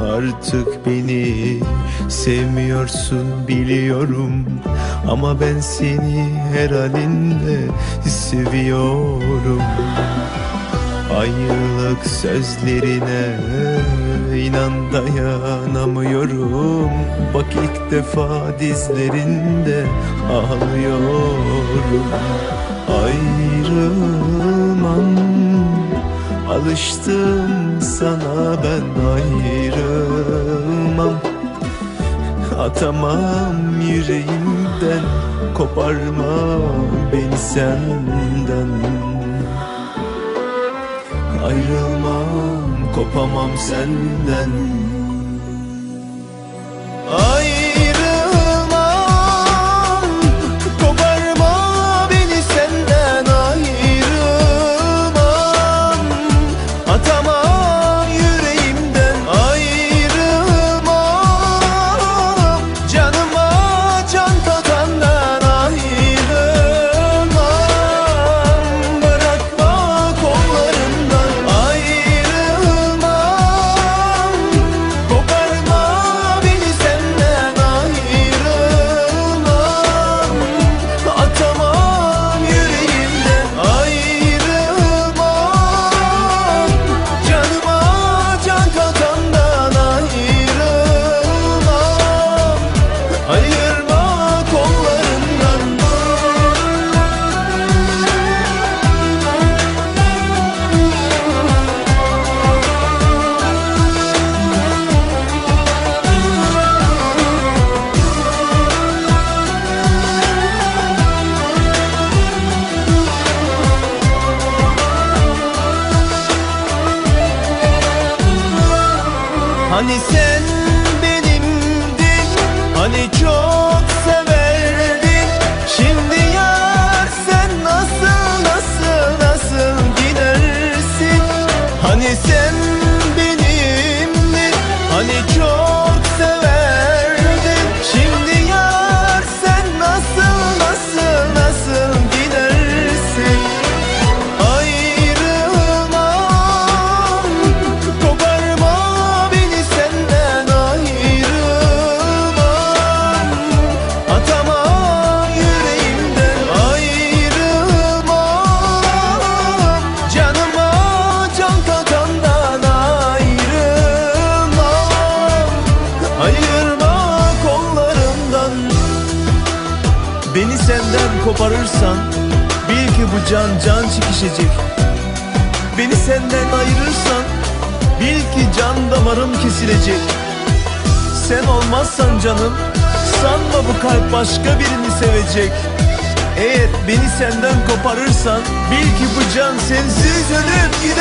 artık beni. Sevmiyorsun biliyorum. Ama ben seni her halinde seviyorum. Ayrılık sözlerine inan dayanamıyorum. Bak ilk defa dizlerinde ağlıyorum. Ayrılmam Alıştım sana ben ayrılmam Atamam yüreğimden Koparma beni senden. Ayrılmam, kopamam senden Hani sen benimdin Hani çok senden koparırsan Bil ki bu can can çekişecek. Beni senden ayırırsan Bil ki can damarım kesilecek. Sen olmazsan canım Sanma bu kalp başka birini sevecek. Eğer beni senden koparırsan Bil ki bu can sensiz gülüm